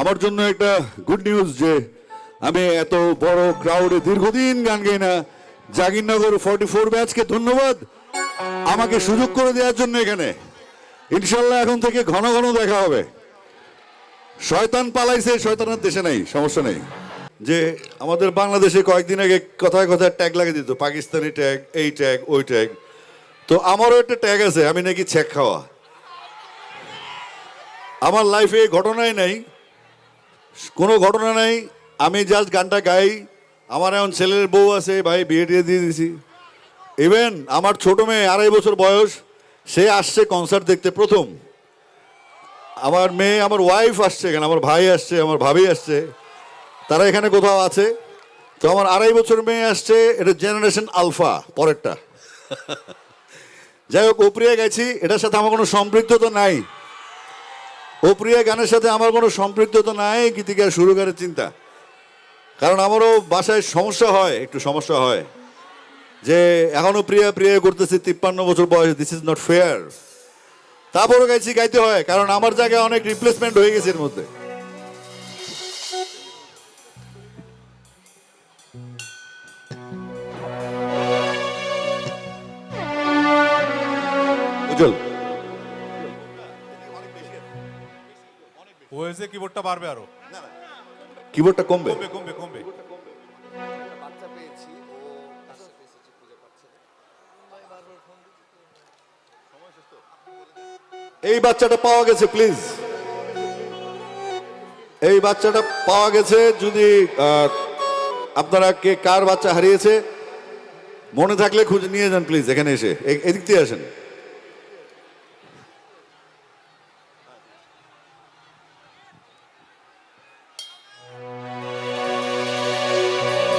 আমার জন্য একটা গুড নিউজ যে আমি এত বড় ক্রাউডে দীর্ঘদিন গান গাই না। জাগিরনগর ফর্টি ফোর ব্যাচকে ধন্যবাদ। আমাকে সুযোগ করে দেওয়ার জন্য এখানে। ইনশাল্লাহ এখন থেকে ঘন ঘন দেখা হবে। শয়তান পালাইছে, শয়তানের দেশে নেই, সমস্যা নেই। যে আমাদের বাংলাদেশে কয়েকদিন আগে কথায় কথায় ট্যাগ লাগিয়ে দিত, পাকিস্তানি ট্যাগ এই ট্যাগ ওই ট্যাগ তো আমারও একটা ট্যাগ আছে, আমি নাকি ছেক খাওয়া। আমার লাইফে ঘটনাই নাই। কোনো ঘটনা নাই, আমি জাস্ট গানটা গাই। আমার এখন ছেলের বউ আছে, ভাই, বিয়ে টিয়ে দিয়ে দিয়েছি ইভেন আমার ছোট মেয়ে, আড়াই বছর বয়স, সে আসছে কনসার্ট দেখতে প্রথম। আমার মেয়ে, আমার ওয়াইফ আসছে এখানে, আমার ভাই আসছে, আমার ভাবি আসছে। তারা এখানে কোথাও আছে? তো আমার আড়াই বছর মেয়ে আসছে, এটা জেনারেশন আলফা পরেরটা। যাই হোক ওপ্রিয়া গেছি, এটার সাথে আমার কোনো সম্পৃক্ততা নাই। ওপ্রিয়া গানের সাথে আমার কোনো সম্পৃক্ততা নাই গীতিকা শুরু করে চিন্তা। কারণ আমারও বাসায় সমস্যা হয়, একটু সমস্যা হয়, যে এখনও প্রিয়া প্রিয়া করতেছি, তিপ্পান্ন বছর বয়স দিস ইজ নট ফেয়ার তারপরও গাইছি, গাইতে হয়, কারণ আমার জায়গায় অনেক রিপ্লেসমেন্ট হয়ে গেছে এর মধ্যে। উজ্জ্বল। হয়েছে কিবোর্ডটা বাড়বে আরও। কিবোর্ডটা কমবে? কমবে কমবে কমবে। এই বাচ্চাটা পাওয়া গেছে প্লিজ এই বাচ্চাটা পাওয়া গেছে যদি আহ, আপনারা কে কার বাচ্চা হারিয়েছে মনে থাকলে খুঁজে নিয়ে যান প্লিজ এখানে এসে। এদিক দিয়ে আসেন।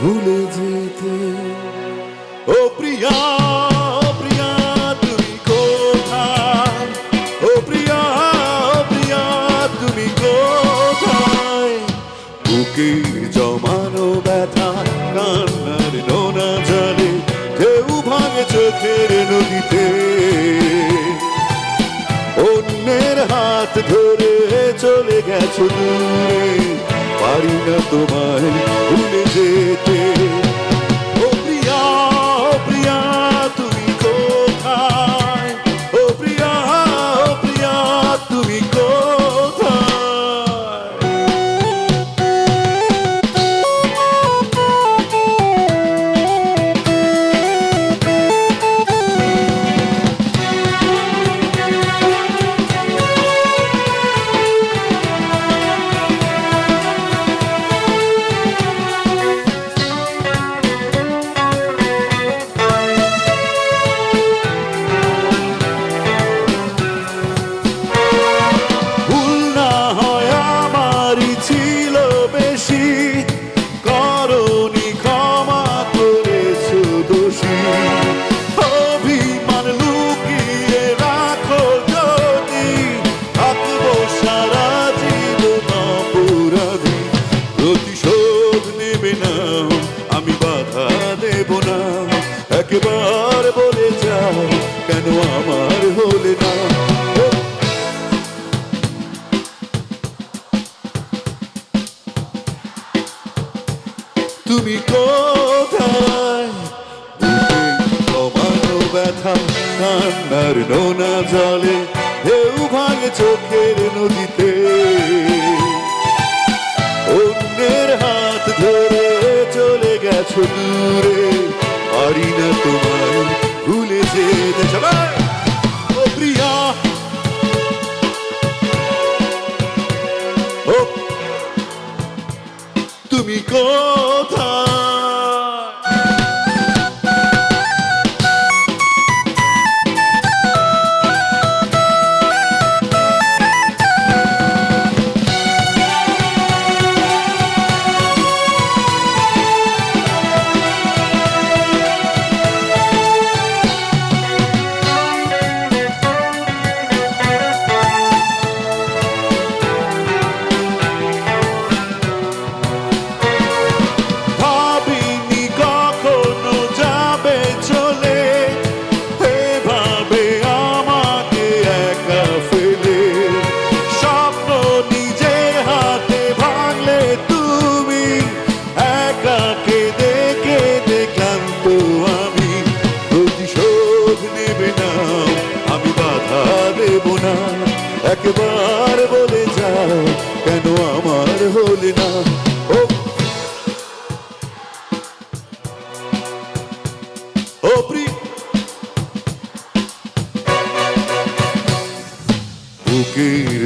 ভুলে যেতে। ও প্রিয়া প্রিয়া, তুমি কোথায়? প্রিয়া প্রিয়া, তুমি কোথায়? বুকের জমানো ব্যথা, কান্নার নোনা জলে, ঢেউ ভাঙে চোখের নদীতে। অন্যের হাত ধরে চলে গেছো দূরে, পারি না তোমায় ভুলে যেতে একবার বলে যাও, কেন আমার হলে না? তুমি কোথায়? বুকে জমানো ব্যথা কান্নার নোনা জলে, ঢেউ ভাঙে চোখের নদীতে। অন্যের হাত ধরে চলে গেছো দূরে। পারি না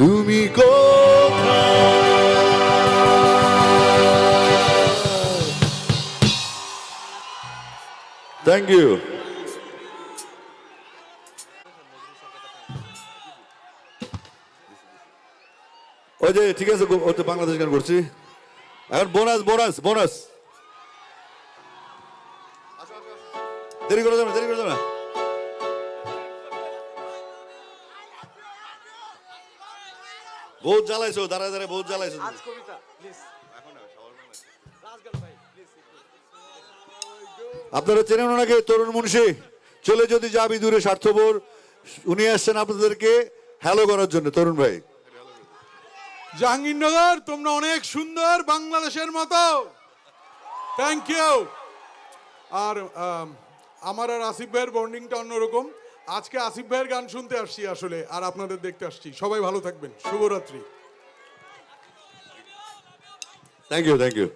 তুমি কোথায়? থ্যাংক ইউ ওই যে ঠিক আছে ও তো বাংলাদেশ গান করছি। এখন বোনাস বোনাস বোনাস। দেরি করে যাবে বহুত জ্বালাইছো দাঁড়ায় দাঁড়ায় বহুত জ্বালাইছো আজ কবিতা প্লিজ রাজগান ভাই প্লিজ আপনারা চেনেন ওনাকে তরুণ মুন্সি। চলে যদি যাবি দূরে স্বার্থপর। উনি আসছেন আপনাদেরকে হ্যালো করার জন্য তরুণ ভাই। জাহাঙ্গীরনগর তোমরা অনেক সুন্দর বাংলাদেশের মতো। থ্যাংক ইউ আর আমার আর আসিফ ভাইয়ের বন্ডিংটা অন্যরকম। আজকে আসিফ ভাইয়ের গান শুনতে আসছি আসলে, আর আপনাদের দেখতে আসছি। সবাই ভালো থাকবেন। শুভরাত্রি। Thank you thank you